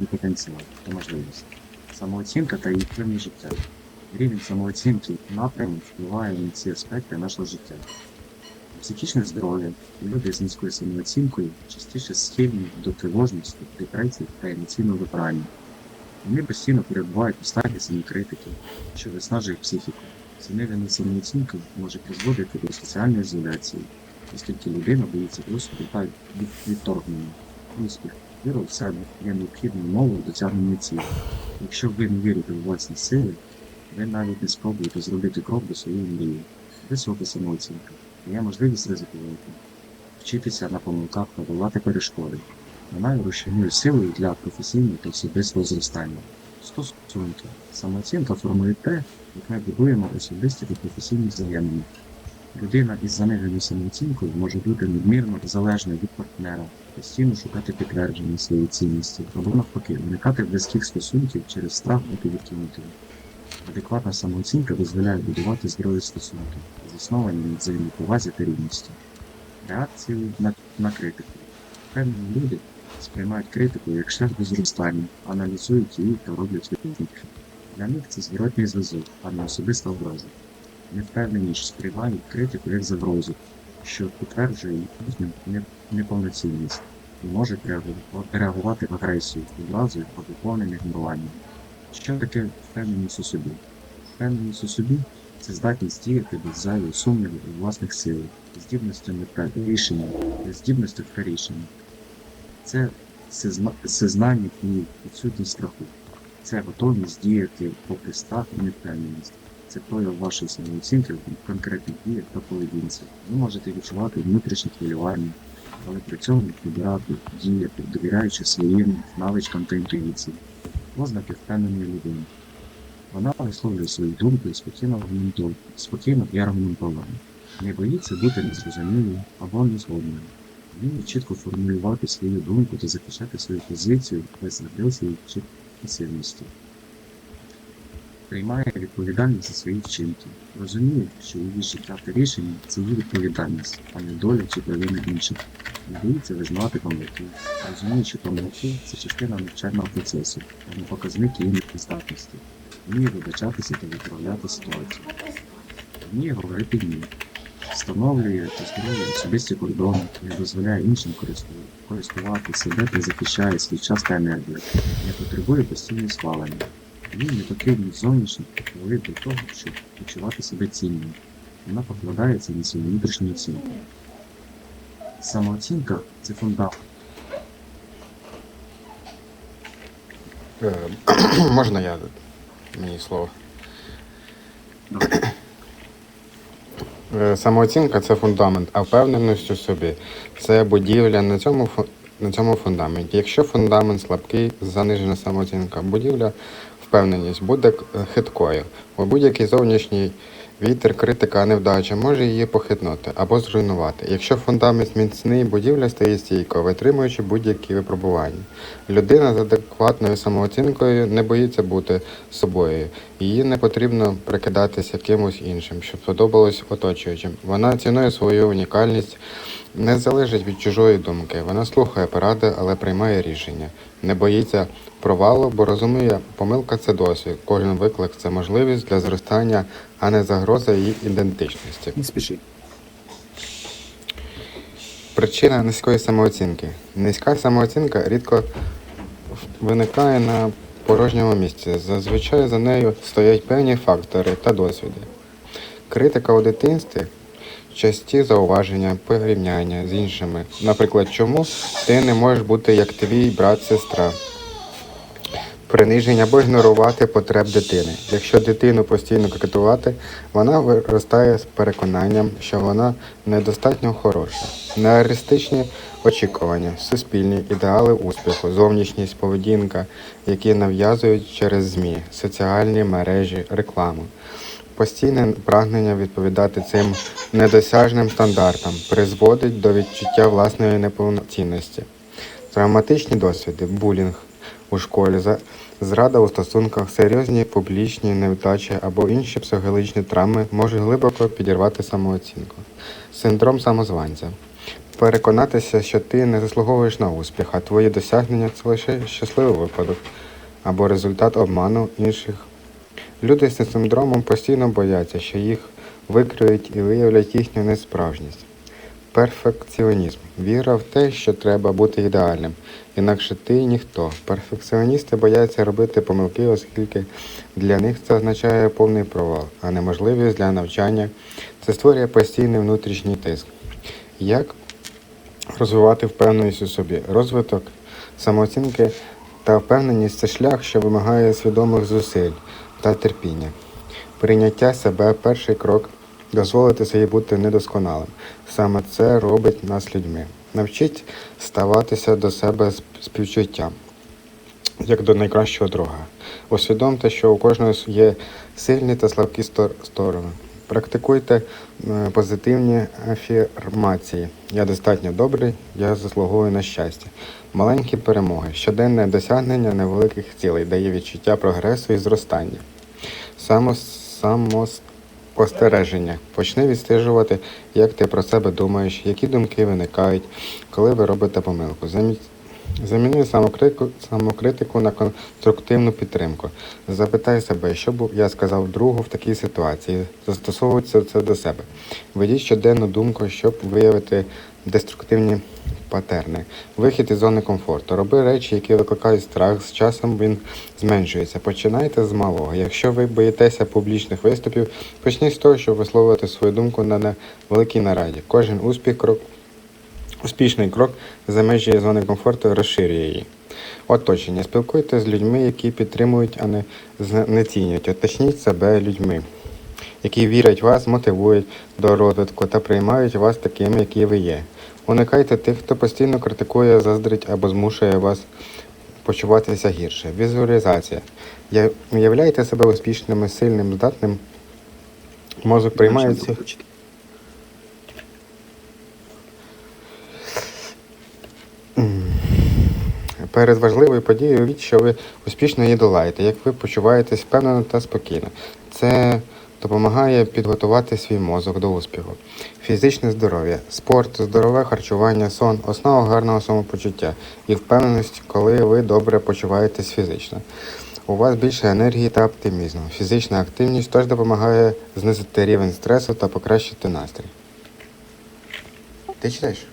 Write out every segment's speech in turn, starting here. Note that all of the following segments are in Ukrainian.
і потенціал та можливості. Самооцінка та її вплив життя. Рівень самооцінки напряму впливає на ці аспекти нашого життя. Психічне здоров'я люди з низькою самооцінкою частіше схильні до тривожності, депресії та емоційного випирання. Вони постійно перебувають у стані самокритики, що виснажує психіку. Занижена самооцінка може призводити до соціальної ізоляції, оскільки людина боїться досвіду та відторгнення. Успіх, віра в себе є необхідною мовою досягнення цілі. Якщо ви не вірите у власні сили, ви навіть не спробуєте зробити крок до своєї мрії. Висока самооцінка є можливість ризикувати, вчитися на помилках та долати перешкоди. Вона є рушійною силою для професійного та особистого зростання. Стосунки. Самооцінка формує те, як ми будуємо особисті та професійні взаємини. Людина із заниженою самооцінкою може бути надмірно залежною від партнера, постійно шукати підтвердження своєї цінності, або навпаки, уникати близьких стосунків через страх бути відкинутим. Адекватна самооцінка дозволяє будувати здорові стосунки, засновані на взаємоповазі та рівності. Реакції на, на критику. Певні люди сприймають критику як шлях до зростання, аналізують її та роблять висновки. Для них це зворотній зв'язок, а не особиста образа. Невпевненість сприймають критику як загрозу, що підтверджує їхню не- неповноцінність і можуть реагу- реагувати агресією, образою або повним ігноруванням. Що таке впевненість у собі? Впевненість у собі це здатність діяти без зайвих сумнівів у власних силах, здібностями та рішення, здібності та рішення. Це всезна- всезнання і відсутність страху. Це готовність діяти попри страх і невпевненість. Це прояв вашої самооцінки в конкретних діях та поведінці. Ви можете відчувати внутрішнє хвилювання, але при цьому вибирати, діяти, довіряючи своїм навичкам та інтуїції. Ознаки впевненої людини. Вона висловлює свою думку і спокійно аргументує, спокійно і аргументовано. Не боїться бути незрозумілою або незгодною. Вміє чітко формулювати свою думку та захищати свою позицію без агресії чи пасивності. Приймає відповідальність за свої вчинки. Розуміє, що її життя та рішення це її відповідальність, а не доля чи провина інших. Не боїться визнавати помилки. Розуміє, що помилки це частина навчального процесу, а не показник її нездатності. Вміє вибачатися та виправляти ситуацію. Вміє говорити ні. Встановлює та здоров'я особисті кордони, не дозволяє іншим користу- користувати себе та захищає свій час та енергію, не потребує постійного схвалення. Їй не потрібні зовнішні впливи для того, щоб відчувати себе цінною. Вона покладається на свою внутрішню оцінку. Самооцінка це фундамент. Е, Можна я мені слово? Е, Самооцінка це фундамент, а впевненість у собі це будівля на цьому на цьому фундаменті. Якщо фундамент слабкий, занижена самооцінка, будівля, впевненість буде е, хиткою. Бо будь-який зовнішній вітер, критика, невдача може її похитнути або зруйнувати. Якщо фундамент міцний, будівля стає стійкою, витримуючи будь-які випробування. Людина з адекватною самооцінкою не боїться бути собою. Їй не потрібно прикидатися кимось іншим, щоб сподобалось оточуючим. Вона цінує свою унікальність, не залежить від чужої думки. Вона слухає поради, але приймає рішення. Не боїться провалу, бо розуміє, помилка це досвід. Кожен виклик це можливість для зростання, а не загроза її ідентичності. Не спіши. Причина низької самооцінки. Низька самооцінка рідко виникає на порожньому місці. Зазвичай за нею стоять певні фактори та досвіди. Критика у дитинстві, часті зауваження, порівняння з іншими. Наприклад, чому ти не можеш бути як твій брат-сестра? Приниження або ігнорувати потреб дитини. Якщо дитину постійно критикувати, вона виростає з переконанням, що вона недостатньо хороша. Нереалістичні очікування, суспільні ідеали успіху, зовнішність, поведінка, які нав'язують через ЗМІ, соціальні мережі, рекламу. Постійне прагнення відповідати цим недосяжним стандартам призводить до відчуття власної неповноцінності. Травматичні досвіди, булінг у школі, зрада у стосунках, серйозні публічні невдачі або інші психологічні травми можуть глибоко підірвати самооцінку. Синдром самозванця. переконатися, що ти не заслуговуєш на успіх, а твої досягнення це лише щасливий випадок або результат обману інших. Люди з синдромом постійно бояться, що їх викриють і виявлять їхню несправжність. Перфекціонізм віра в те, що треба бути ідеальним, інакше ти ніхто. Перфекціоністи бояться робити помилки, оскільки для них це означає повний провал, а неможливість для навчання. Це створює постійний внутрішній тиск. Як розвивати впевненість у собі? Розвиток самооцінки та впевненість це шлях, що вимагає свідомих зусиль та терпіння. Прийняття себе перший крок дозволити собі бути недосконалим. Саме це робить нас людьми. Навчіть ставатися до себе з співчуттям, як до найкращого друга. Усвідомте, що у кожного є сильні та слабкі стор- сторони. Практикуйте е, позитивні афірмації. Я достатньо добрий, я заслуговую на щастя. Маленькі перемоги, щоденне досягнення невеликих цілей дає відчуття прогресу і зростання. Само, самоспостереження. Почни відстежувати, як ти про себе думаєш, які думки виникають, коли ви робите помилку. Замі- Заміни самокритику, самокритику на конструктивну підтримку. Запитай себе, що б я сказав другу в такій ситуації. Застосовуйте це до себе. Ведіть щоденну думку, щоб виявити деструктивні патерни. Вихід із зони комфорту. Роби речі, які викликають страх. З часом він зменшується. Починайте з малого. Якщо ви боїтеся публічних виступів, почніть з того, щоб висловити свою думку на невеликій нараді. Кожен успіх крок Успішний крок за межі зони комфорту розширює її. Оточення. Спілкуйтесь з людьми, які підтримують, а не знецінюють. Оточніть себе людьми, які вірять в вас, мотивують до розвитку та приймають вас такими, які ви є. Уникайте тих, хто постійно критикує, заздрить або змушує вас почуватися гірше. Візуалізація. Я- Уявляйте себе успішним, сильним, здатним. Мозок приймає ці Перед важливою подією уявіть, що ви успішно її долаєте, як ви почуваєтесь впевнено та спокійно. Це допомагає підготувати свій мозок до успіху. Фізичне здоров'я, спорт, здорове харчування, сон основа гарного самопочуття і впевненість, коли ви добре почуваєтесь фізично. У вас більше енергії та оптимізму. Фізична активність теж допомагає знизити рівень стресу та покращити настрій. Ти читаєш?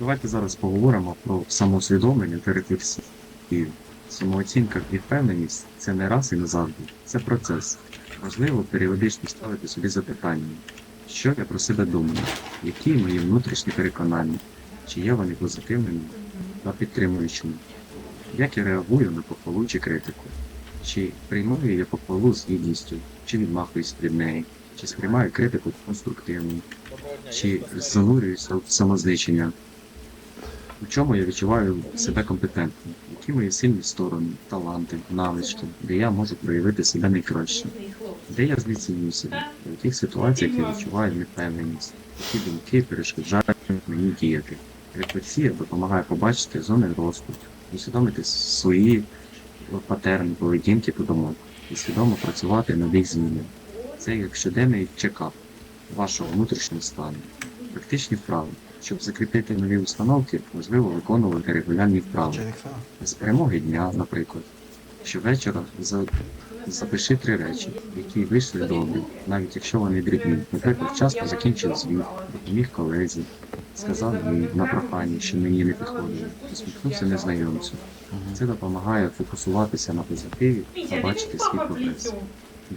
Давайте зараз поговоримо про самоусвідомлення та рефлексію. Самооцінка і впевненість це не раз і назавжди. Це процес. Важливо періодично ставити собі запитання, що я про себе думаю, які мої внутрішні переконання, чи є вони позитивними та підтримуючими, як я реагую на похвалу чи критику, чи приймаю я похвалу з гідністю, чи відмахуюсь від неї, чи сприймаю критику конструктивно, чи занурююся в самознищення, у чому я відчуваю себе компетентним, які мої сильні сторони, таланти, навички, де я можу проявити себе найкраще, де я знецінюю себе, в яких ситуаціях я відчуваю невпевненість, які думки перешкоджають мені діяти. Рефлексія допомагає побачити зони росту, усвідомити свої патерни поведінки та думок і свідомо працювати над їх зміною. Це як щоденний чекап вашого внутрішнього стану. Практичні вправи. Щоб закріпити нові установки, важливо виконувати регулярні вправи. З перемоги дня, наприклад. Щовечора за... запиши три речі, які вийшли добре, навіть якщо вони дрібні. Наприклад, вчасно закінчив звіт, допоміг колезі, сказав ні на прохання, що мені не підходило, усміхнувся незнайомцю. Це допомагає фокусуватися на позитиві та бачити свій прогрес.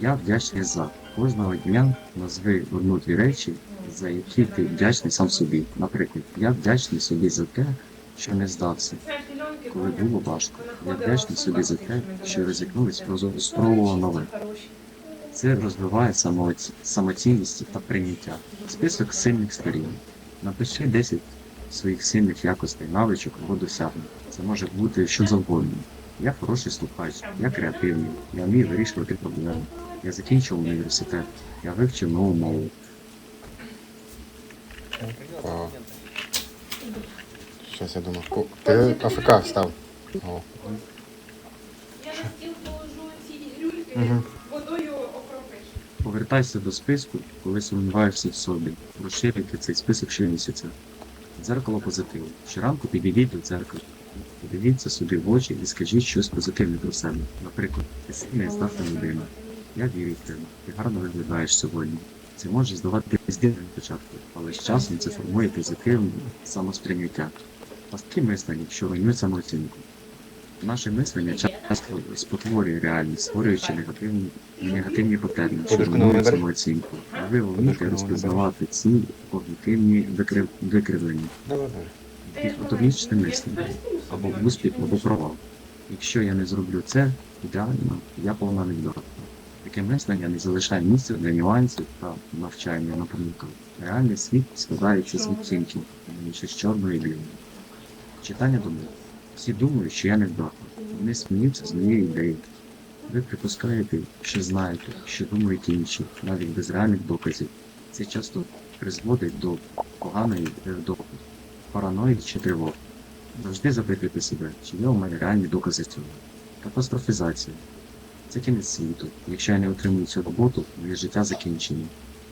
Я вдячний за кожного дня назви одну-дві речі, за які ти вдячний сам собі. Наприклад, я вдячний собі за те, що не здався, коли було важко. Я вдячний собі за те, що ризикнув і спробував нове. Це розвиває самоцінність та прийняття. Список сильних сторін. Напиши 10 своїх сильних якостей, навичок або досягнень. Це може бути що завгодно. Я хороший слухач, я креативний, я вмію вирішувати проблеми. Я закінчив університет, я вивчив нову мову. О. Щось я думав. О, Ти АФК став. О. Я на стіл положу ці Мгм. водою окропиш. Повертайся до списку, коли сумніваєшся в собі. Розширюйте цей список щомісяця. Дзеркало позитиву. Щоранку підійдіть до дзеркала. Подивіться собі в очі і скажіть щось позитивне про себе. Наприклад, ти сильна і здатна людина. Я вірю в тебе. Ти гарно виглядаєш сьогодні. Це може здаватись дивним спочатку, але з часом це формує позитивне самосприйняття. Такі мислення, що руйнують самооцінку. Наше мислення часто спотворює реальність, створюючи негативні, негативні паттерни, що руйнують самооцінку. А ви вмієте розпізнавати ці когнітивні викривлення, автомічне мислення, або успіх, або провал. Якщо я не зроблю це ідеально, я повна невдатна. Таке мислення не залишає місця для нюансів та навчання на помилках. Реальний світ складається з не щось чорного і білого. Читання думок. Всі думають, що я невдатна. Вони сміються з моєї ідеї. Ви припускаєте, що знаєте, що думають інші, навіть без реальних доказів. Це часто призводить до поганої невдохи, параної чи тривоги. Завжди запитуйте себе, чи є у мене реальні докази цього. Катастрофізація. Це кінець світу. Якщо я не отримую цю роботу, моє життя закінчено.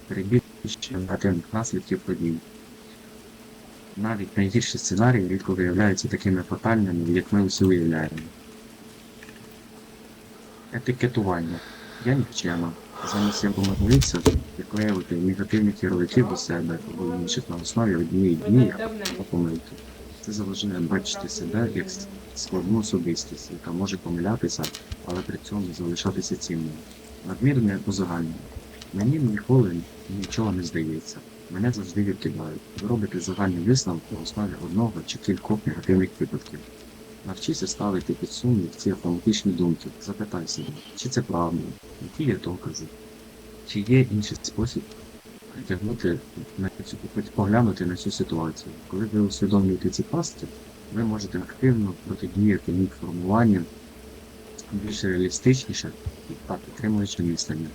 Перебільшення негативних наслідків подій. Навіть найгірші сценарії рідко виявляються такими фатальними, як ми усі уявляємо. Етикетування. Я нікчема. Замість якому молитися, як виявити негативних ярликів до себе або інших на основі однієї дії або помилки. Це заважає бачити себе як складну особистість, яка може помилятися, але при цьому залишатися цінною. Надмірне узагальнення. Мені ніколи нічого не здається. Мене завжди відкидають. Ви робите загальний висновок на основі одного чи кількох негативних випадків. Навчися ставити під сумнів ці автоматичні думки. Запитай себе, чи це правда, які є докази, чи є інший спосіб притягнути поглянути на цю ситуацію. Коли ви усвідомлюєте ці пастки, ви можете активно протидіяти їх формуванню більш реалістичніше та підтримуючи мислення.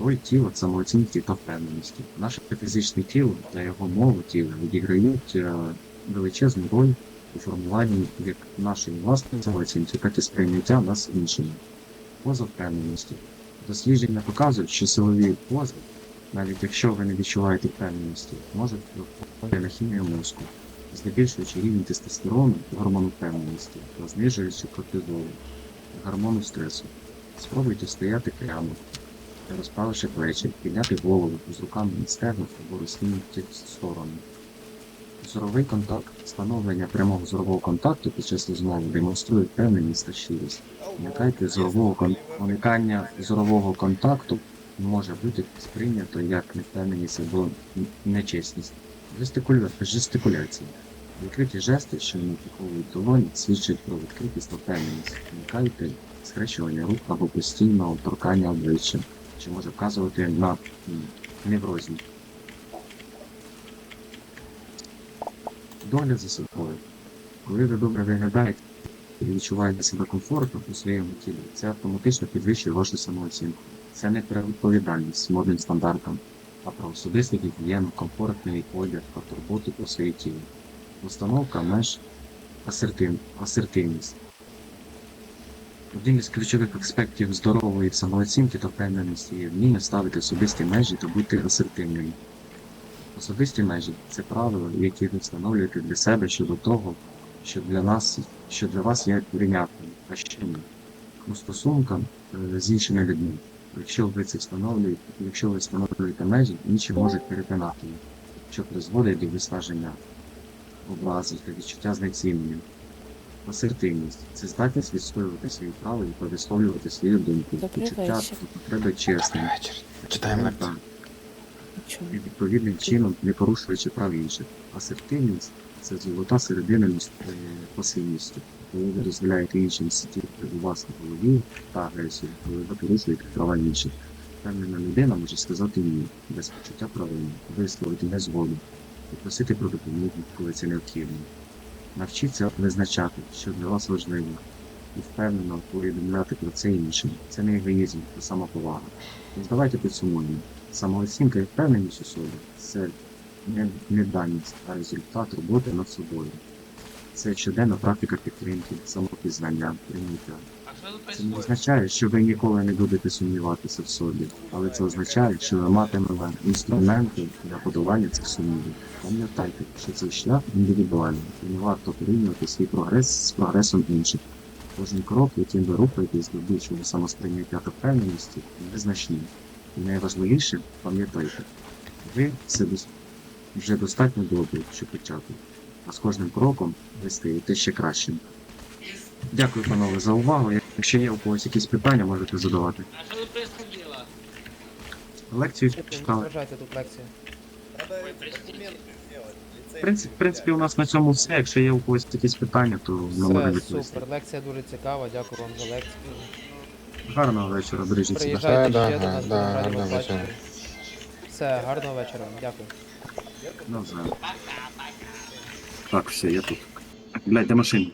Роль тіла, самооцінки та впевненості. Наше фізичне тіло та його мова тіла відіграють е, величезну роль у формуванні як нашої власної самооцінки, так і сприйняття нас іншими. Поза впевненості. Дослідження показують, що силові пози, навіть якщо ви не відчуваєте впевненості, можуть впливати на хімію мозку, здебільшуючи рівень тестостерону, гормону впевненості та знижуючи кортизолу, гормону стресу. Спробуйте стояти прямо, розправивши плечі, підняти голову з руками на стегнах або розкинуті в сторону. Зоровий контакт. Встановлення прямого зорового контакту під час розмови демонструє впевненість та щирість. Уникайте зорового кон... уникання зорового контакту може бути сприйнято як невпевненість або нечесність. Жестикуля... Жестикуляція. Відкриті жести, що не приховують долоні, свідчать про відкритість та впевненість. Уникайте скрещування рук або постійного торкання обличчя, що може вказувати на м, неврозні. Догляд за собою. Коли ви добре виглядаєте і відчуваєте себе комфортно у своєму тілі, це автоматично підвищує вашу самооцінку. Це не про відповідальність модним стандартам, а про особисту гігієну, комфортний одяг та турботу про своє тіло. Установка меж асертив... асертивність. Один із ключових аспектів здорової самооцінки та впевненості є вміння ставити особисті межі та бути асертивним. Особисті межі це правила, які ви встановлюєте для себе щодо того, що для нас, що для вас є прийнятним, а що ні. У стосунках е, з іншими людьми. Якщо ви це встановлюєте, якщо ви встановлюєте межі, інші можуть перетинати їх, що призводить до виснаження, образи та відчуття знецінення. Асертивність це здатність відстоювати свої права і висловлювати свою думку, Добрий почуття вечір. потреби чесним. Читаємо лекцію. І відповідним чином не порушуючи прав інших. Асертивність це золота середина між е, пасивністю. Коли ви дозволяєте іншим сидіти у вас голові та агресію, коли ви порушуєте права інших. Впевнена людина може сказати ні, без почуття провини, висловити незгоду, попросити про допомогу, коли це необхідно. Навчіться визначати, що для вас важливо, і впевнено повідомляти про це іншим. Це не егоїзм, це самоповага. Тож давайте підсумуємо. Самооцінка і впевненість у собі це не даність, а результат роботи над собою. Це щоденна практика підтримки, самопізнання, прийняття. Це не означає, що ви ніколи не будете сумніватися в собі, але це означає, що ви матимете інструменти для подолання цих сумнівів. Пам'ятайте, що цей шлях індивідуальний і не варто порівнювати свій прогрес з прогресом інших. Кожен крок, яким ви рухаєтесь до більшого самосприйняття та впевненості, незначний. І найважливіше, пам'ятайте, ви все вже достатньо добре, щоб почати. З кожним кроком ви стаєте ще кращим. Дякую, панове, за увагу. Якщо є у когось якісь питання, можете задавати. А что тут происходило? Лекцію читали. тут лекцію. В принципі, в принципі, у нас на цьому все. Якщо є у когось якісь питання, то ми можемо Все, відповісти. супер, лекція дуже цікава, дякую вам за лекцію. Гарного вечора, бережіть себе. Приїжджайте Да, ще да, до нас, да, будемо раді гарного вас бачити. вечора. Все, гарного вечора, вам, дякую. Навзаєм. Так, все, я тут. Блядь, де машина?